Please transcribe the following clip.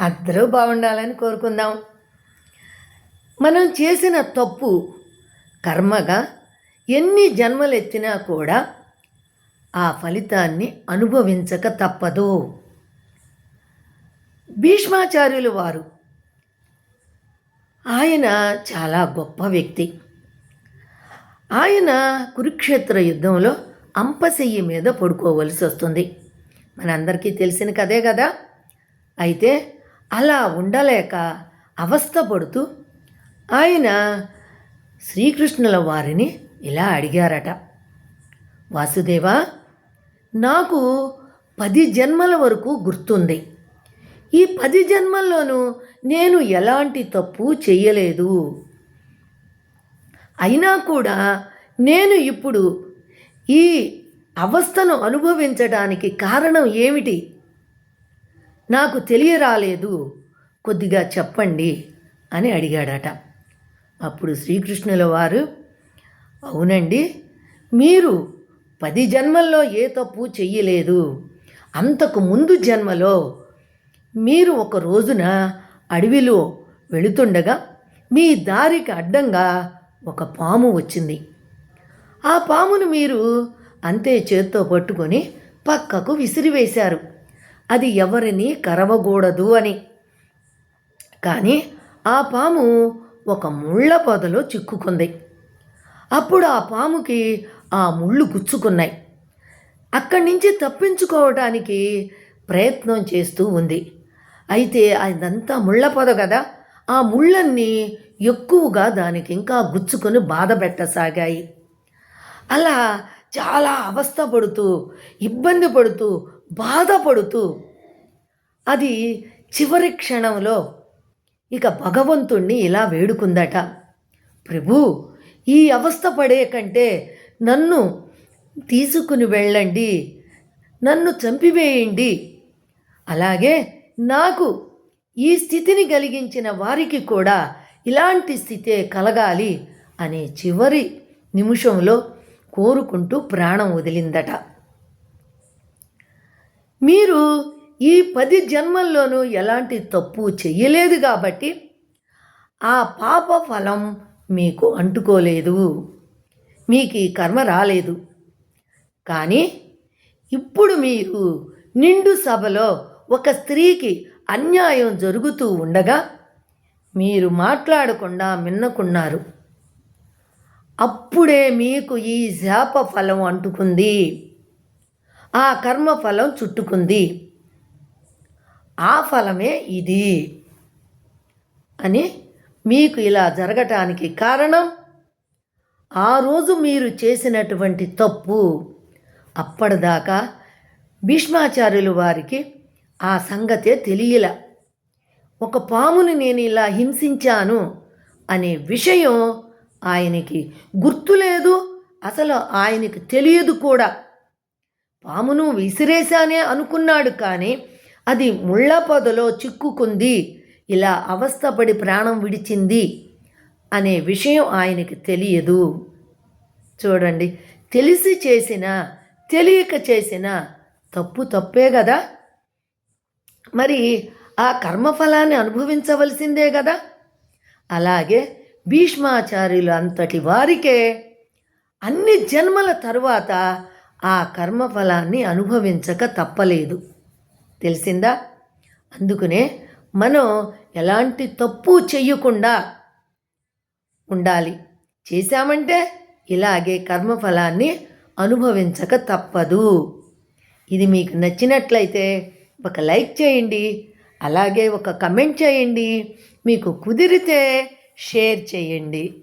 అందరూ బాగుండాలని కోరుకుందాం. మనం చేసిన తప్పు కర్మగా ఎన్ని జన్మలెత్తినా కూడా ఆ ఫలితాన్ని అనుభవించక తప్పదు. భీష్మాచార్యులు వారు ఆయన చాలా గొప్ప వ్యక్తి. ఆయన కురుక్షేత్ర యుద్ధంలో అంపశయ్యి మీద పడుకోవలసి వస్తుంది మనందరికీ తెలిసిన కదే కదా. అయితే అలా ఉండలేక అవస్థపడుతూ ఆయన శ్రీకృష్ణుల వారిని ఇలా అడిగారట. వాసుదేవా నాకు పది జన్మల వరకు గుర్తుంది. ఈ పది జన్మల్లోనూ నేను ఎలాంటి తప్పు చెయ్యలేదు అయినా కూడా నేను ఇప్పుడు ఈ అవస్థను అనుభవించడానికి కారణం ఏమిటి? నాకు తెలియరాలేదు. కొద్దిగా చెప్పండి అని అడిగాడట. అప్పుడు శ్రీకృష్ణుల వారు అవునండి మీరు పది జన్మల్లో ఏ తప్పు చెయ్యలేదు. అంతకు ముందు జన్మలో మీరు ఒక రోజున అడవిలో వెళుతుండగా మీ దారికి అడ్డంగా ఒక పాము వచ్చింది. ఆ పామును మీరు అంతే చేత్తో పట్టుకొని పక్కకు విసిరివేశారు. అది ఎవరిని కరవకూడదు అని. కానీ ఆ పాము ఒక ముళ్ళ పొదలో చిక్కుకుంది. అప్పుడు ఆ పాముకి ఆ ముళ్ళు గుచ్చుకున్నాయి. అక్కడి నుంచి తప్పించుకోవడానికి ప్రయత్నం చేస్తూ ఉంది. అయితే అదంతా ముళ్ళ పొద కదా ఆ ముళ్ళన్నీ ఎక్కువగా దానికి ఇంకా గుచ్చుకొని బాధ పెట్టసాగాయి. అలా చాలా అవస్థ పడుతూ ఇబ్బంది పడుతూ బాధపడుతూ అది చివరి క్షణంలో ఇక భగవంతుణ్ణి ఇలా వేడుకుందట. ప్రభు ఈ అవస్థ పడే కంటే నన్ను తీసుకుని వెళ్ళండి నన్ను చంపివేయండి. అలాగే నాకు ఈ స్థితిని కలిగించిన వారికి కూడా ఇలాంటి స్థితే కలగాలి అనే చివరి నిమిషంలో కోరుకుంటూ ప్రాణం వదిలిందట. మీరు ఈ పది జన్మల్లోనూ ఎలాంటి తప్పు చెయ్యలేదు కాబట్టి ఆ పాప ఫలం మీకు అంటుకోలేదు. మీకు ఈ కర్మ రాలేదు. కానీ ఇప్పుడు మీరు నిండు సభలో ఒక స్త్రీకి అన్యాయం జరుగుతూ ఉండగా మీరు మాట్లాడకుండా మిన్నకున్నారు. అప్పుడే మీకు ఈ శాప ఫలం అంటుకుంది. ఆ కర్మ ఫలం చుట్టుకుంది. ఆ ఫలమే ఇది అని మీకు ఇలా జరగటానికి కారణం? ఆ రోజు మీరు చేసినటువంటి తప్పు అప్పటిదాకా భీష్మాచార్యులు వారికి ఆ సంగతే తెలియల. ఒక పాముని నేను ఇలా హింసించాను అనే విషయం ఆయనకి గుర్తులేదు అసలు ఆయనకి తెలియదు కూడా. పామును విసిరేశానే అనుకున్నాడు కానీ అది ముళ్ళ పొదలో చిక్కుకుంది. ఇలా అవస్థపడి ప్రాణం విడిచింది అనే విషయం ఆయనకి తెలియదు. చూడండి తెలిసి చేసిన తెలియక చేసిన తప్పు తప్పే కదా మరి ఆ కర్మఫలాన్ని అనుభవించవలసిందే కదా అలాగే భీష్మాచార్యులు అంతటి వారికే అన్ని జన్మల తరువాత ఆ కర్మఫలాన్ని అనుభవించక తప్పలేదు. తెలిసిందా? అందుకనే మనం ఎలాంటి తప్పు చెయ్యకుండా ఉండాలి. చేశామంటే ఇలాగే కర్మఫలాన్ని అనుభవించక తప్పదు. ఇది మీకు నచ్చినట్లయితే ఒక లైక్ చేయండి అలాగే ఒక కమెంట్ చేయండి మీకు కుదిరితే షేర్ చేయండి.